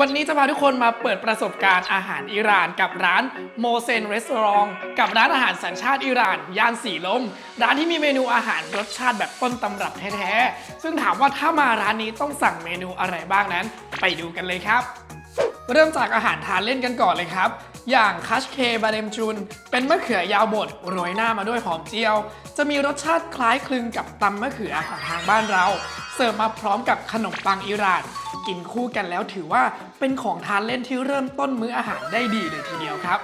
วันนี้จะพาทุกคนมาเปิดประสบการณ์อาหารอิหร่านกับร้านโมเซนรีสอร์ทกับร้านอาหารสัญชาติอิหร่านย่านสีลม ร้านที่มีเมนูอาหารรสชาติแบบต้นตำรับแท้ๆ ซึ่งถามว่าถ้ามาร้านนี้ต้องสั่งเมนูอะไรบ้างนั้น ไปดูกันเลยครับ เริ่มจากอาหารทานเล่นกันก่อนเลยครับ อย่างคัชเคบาเดมจุน เป็นมะเขือยาวบดโรยหน้ามาด้วยหอมเจียว จะมีรสชาติคล้ายคลึงกับตำมะเขือของทางบ้านเรา เสิร์ฟมาพร้อมกับขนมปังอิหร่าน กินคู่กันแล้วถือว่าเป็นของทานเล่นที่เริ่มต้นมื้ออาหารได้ดีเลยทีเดียวครับ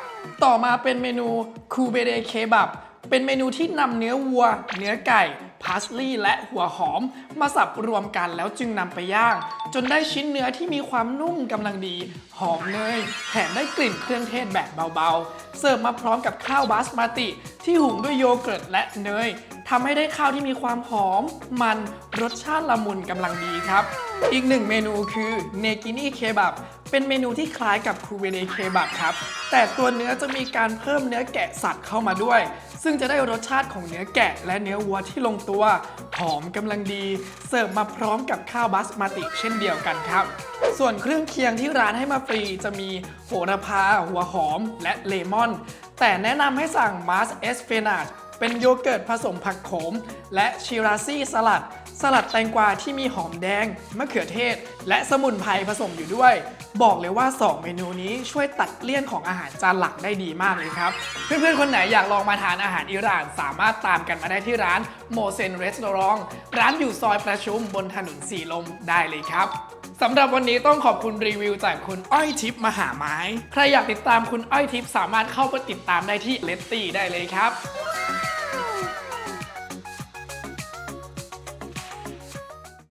ต่อมาเป็นเมนูคูเบเดเคบับเป็นเมนูที่นำเนื้อวัว เนื้อไก่พาสลีย์และหัวหอม มาสับรวมกันแล้วจึงนำไปย่าง จนได้ชิ้นเนื้อที่มีความนุ่มกำลังดี หอมเนยแถมได้กลิ่นเครื่องเทศแบบเบาๆ เสิร์ฟมาพร้อมกับข้าวบาสมาติ ที่หุงด้วยโยเกิร์ตและเนย ทำให้ได้ข้าวที่มีความหอม มันรสชาติละมุนกำลังดีครับ อีกหนึ่งเมนูคือเนกินี่เคบับเป็นเมนูที่คล้ายกับคูเวเดเคบับครับ แต่ตัวเนื้อจะมีการเพิ่มเนื้อแกะสัตว์เข้ามาด้วย ซึ่งจะได้รสชาติของเนื้อแกะและเนื้อวัวที่ลงตัว หอมกำลังดี เสิร์ฟมาพร้อมกับข้าวบาสมาติเช่นเดียวกันครับ ส่วนเครื่องเคียงที่ร้านให้มาฟรีจะมีโหระพา หัวหอม และเลมอน แต่แนะนำให้สั่งมาสเอสเฟนาช เป็นโยเกิร์ตผสมผักโขม และชิราซี่สลัด สลัดแตงกวาที่มีหอมแดง มะเขือเทศ และสมุนไพรผสมอยู่ด้วย บอกเลยว่า 2 เมนูนี้ช่วยตัดเลี่ยนของอาหารจานหลักได้ดีมากเลยครับ เพื่อนๆ คนไหนอยากลองมาทานอาหารอิหร่าน สามารถตามกันมาได้ที่ร้านโมเซนรีสอร์ทร้านอยู่ซอยประชุมบนถนนสีลมได้เลยครับสำหรับวันนี้ต้องขอบคุณรีวิวจากคุณอ้อยทิพย์มหาไม้ ใครอยากติดตามคุณอ้อยทิพย์สามารถเข้าไปติดตามได้ที่เลตตี้ได้เลยครับ